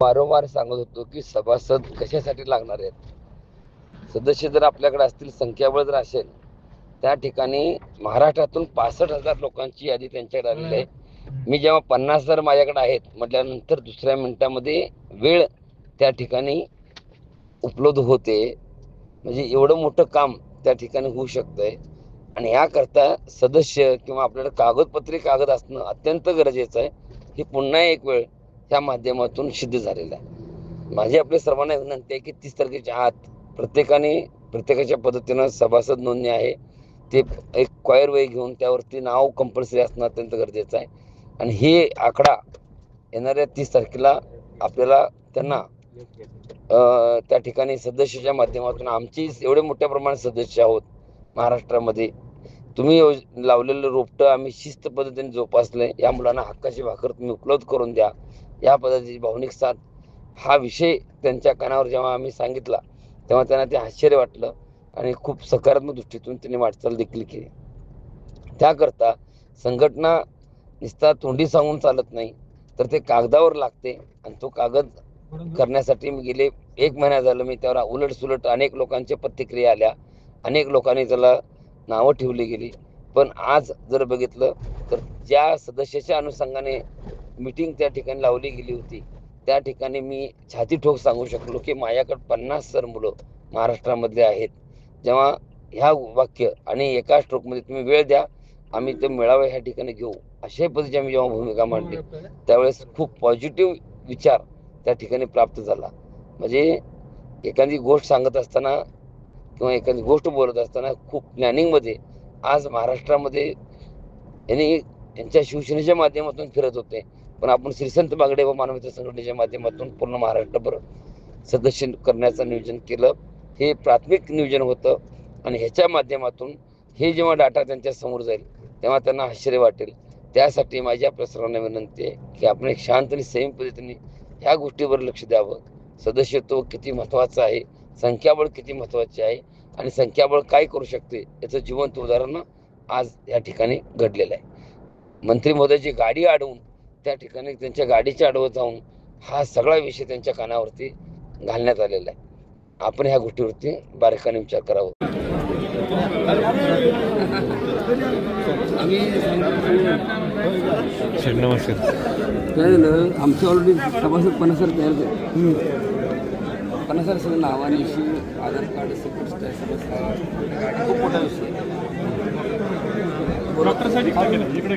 वारंवार सांगत होतो की सभासद कशासाठी लागणार आहेत? सदस्य जर आपल्याकडे असतील संख्याबळ जर असेल त्या ठिकाणी महाराष्ट्रातून पासष्ट हजार लोकांची यादी त्यांच्याकडे आलेली आहे. मी जेव्हा पन्नास हजार माझ्याकडे आहेत म्हटल्यानंतर दुसऱ्या मिनिटामध्ये वेळ त्या ठिकाणी उपलब्ध होते. म्हणजे एवढं मोठं काम त्या ठिकाणी होऊ शकतंय. आणि याकरता सदस्य किंवा आपल्याकडे कागदपत्रे कागद असणं अत्यंत गरजेचं आहे. ही पुन्हा एक वेळ ह्या माध्यमातून सिद्ध झालेलं आहे. माझी आपल्या सर्वांना विनंती आहे की तीस तारखेच्या आत प्रत्येकाने प्रत्येकाच्या पद्धतीनं सभासद नोंदणी आहे. ते एक क्वायर वय घेऊन त्यावरती नाव कंपल्सरी असणं अत्यंत गरजेचं आहे. आणि हे आकडा येणाऱ्या तीस तारखेला आपल्याला त्यांना त्या ठिकाणी सदस्याच्या माध्यमातून आमची एवढे मोठ्या प्रमाणात सदस्य आहोत महाराष्ट्रामध्ये. तुम्ही योज लावलेलं रोपटं आम्ही शिस्त पद्धतीने जोपासलंय. या मुलांना हक्काची भाकर तुम्ही उपलब्ध करून द्या. या पद्धतीची भावनिक साथ. हा विषय त्यांच्या कानावर जेव्हा आम्ही सांगितला तेव्हा त्यांना ते आश्चर्य वाटलं आणि खूप सकारात्मक दृष्टीतून त्यांनी वाटचाल देखील केली. त्याकरता संघटना नुसता तोंडी सांगून चालत नाही तर ते कागदावर लागते आणि तो कागद करण्यासाठी मी गेले एक महिना झालं मी त्यावर उलट सुलट अनेक लोकांच्या प्रतिक्रिया आल्या. अनेक लोकांनी त्याला नावं ठेवली गेली. पण आज जर बघितलं तर ज्या सदस्याच्या अनुषंगाने मीटिंग त्या ठिकाणी लावली गेली होती त्या ठिकाणी मी छाती ठोक सांगू शकलो की माझ्याकडे पन्नास सर मुलं महाराष्ट्रामधले आहेत. जेव्हा ह्या वाक्य आणि एका स्ट्रोकमध्ये तुम्ही वेळ द्या आम्ही ते मेळावे ह्या ठिकाणी घेऊ. अशा पद्धतीची आम्ही जेव्हा भूमिका मांडली त्यावेळेस खूप पॉझिटिव्ह विचार त्या ठिकाणी प्राप्त झाला. म्हणजे एखादी गोष्ट सांगत असताना किंवा एखादी गोष्ट बोलत असताना खूप प्लॅनिंगमध्ये आज महाराष्ट्रामध्ये यांनी यांच्या शिवसेनेच्या माध्यमातून फिरत होते. पण आपण श्रीसंत बागडे व मानवता संघटनेच्या माध्यमातून पूर्ण महाराष्ट्रभर सदस्य करण्याचं नियोजन केलं. हे प्राथमिक नियोजन होतं आणि ह्याच्या माध्यमातून हे जेव्हा डाटा त्यांच्यासमोर जाईल तेव्हा त्यांना आश्चर्य वाटेल. त्यासाठी माझी आपल्या सर्वांना विनंती आहे की आपण एक शांत आणि संयम पद्धतीने ह्या गोष्टीवर लक्ष द्यावं. सदस्यत्व किती महत्त्वाचं आहे संख्याबळ किती महत्त्वाचे आहे आणि संख्याबळ काय करू शकते याचं जिवंत उदाहरण आज या ठिकाणी घडलेलं आहे. मंत्री महोदयाची गाडी अडवून त्या ठिकाणी त्यांच्या गाडीच्या आडवत जाऊन हा सगळा विषय त्यांच्या कानावरती घालण्यात आलेला आहे. आपण ह्या गोष्टीवरती बारकाने विचार करावा. नमस्कार. काय झालं? आमचं ऑलरेडी सभासद पन्नास तयार झाले सर सगळं नावानिशी आधार कार्ड सपोर्ट खूप मोठा विषय डॉक्टरसाठी इकडे